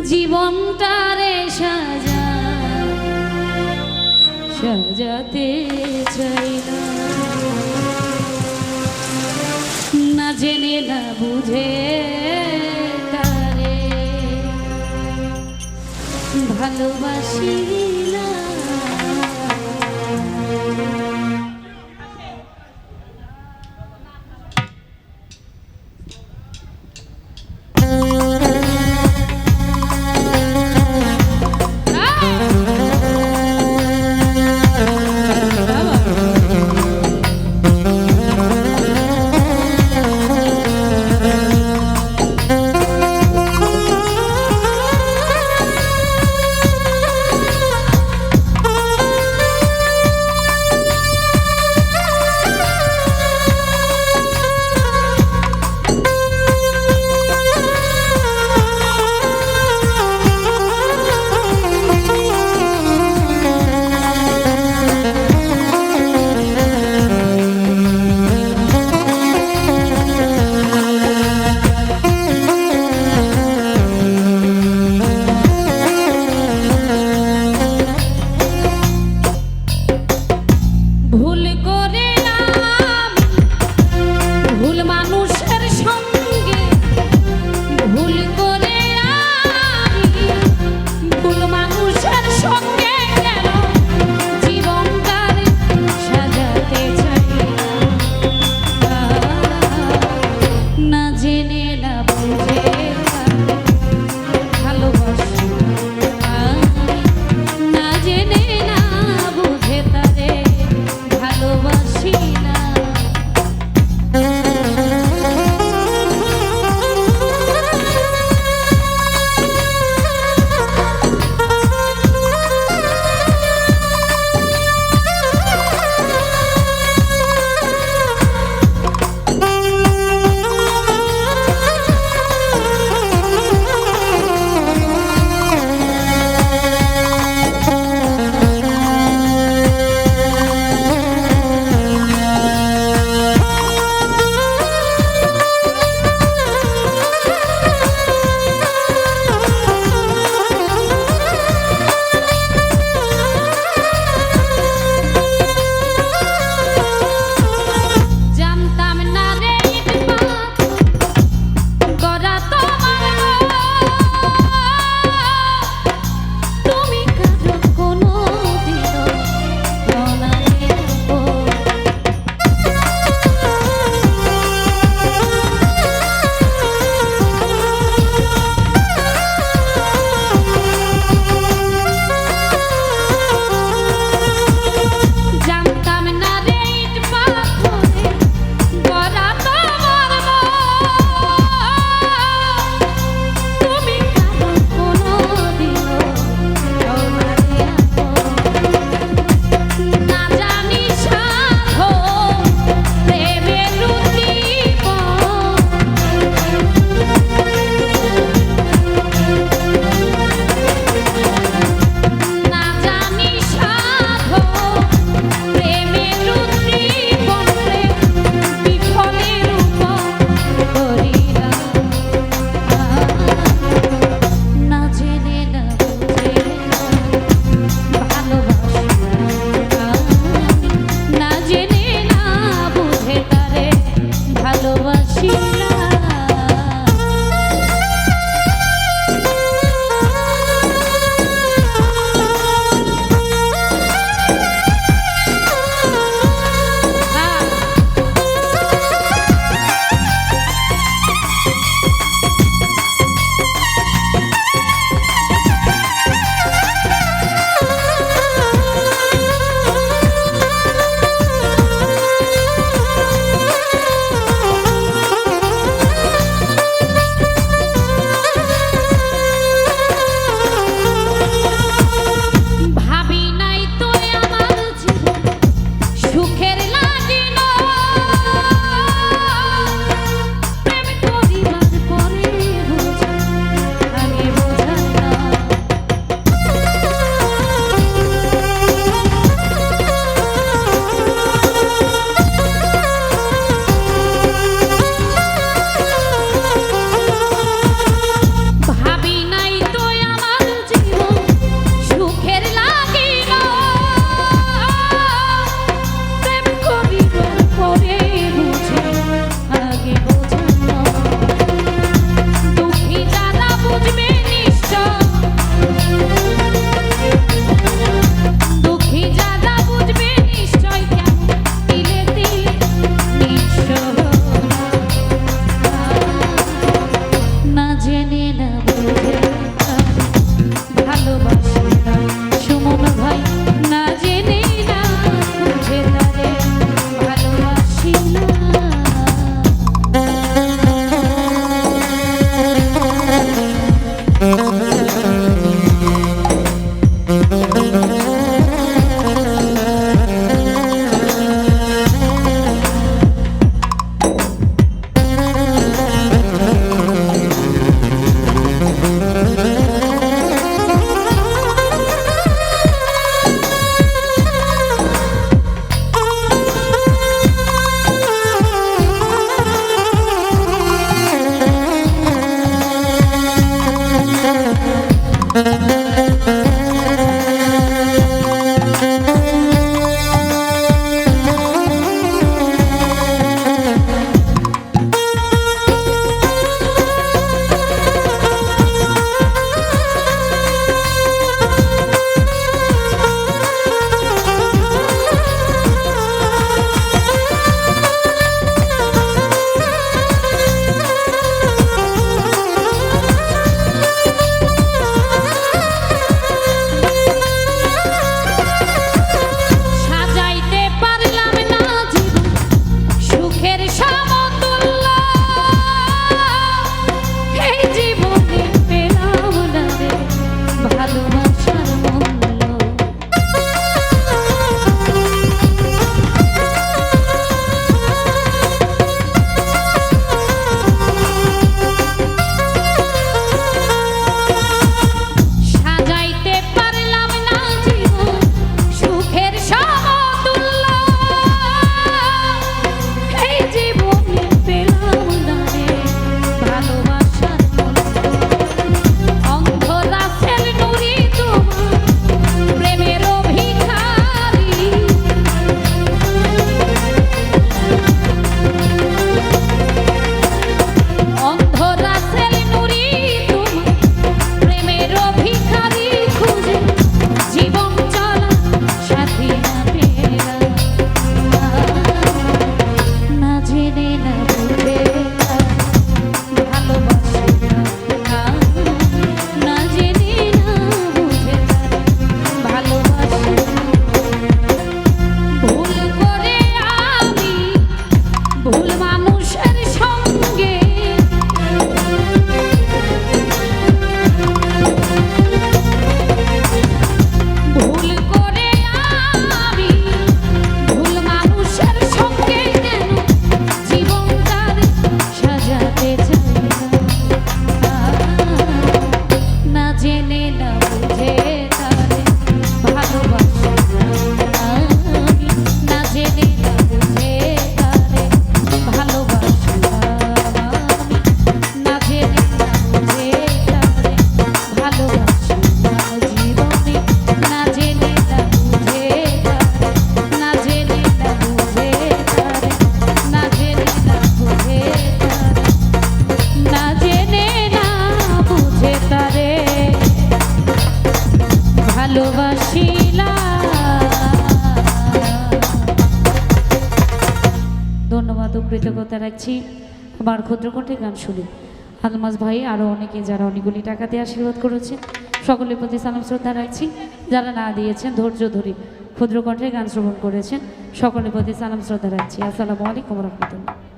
জীবনটারে সাজা সাজাতে চাই না। না জেনে না বুঝে তারে ভালোবাসি না। অবাধ কৃতজ্ঞতা রাখছি। আমার ক্ষুদ্রকণ্ঠে গান শুনি। আলমাস ভাই আরও অনেকে যারা অনেকগুলি টাকা দিয়ে আশীর্বাদ করেছেন, সকলের প্রতি সালাম, শ্রদ্ধা রাখছি। যারা না দিয়েছেন, ধৈর্য ধরে ক্ষুদ্রকণ্ঠে গান শ্রবণ করেছেন, সকলের প্রতি সালাম, শ্রদ্ধা রাখছি। আসসালামু আলাইকুম রহমতুল্লাহ।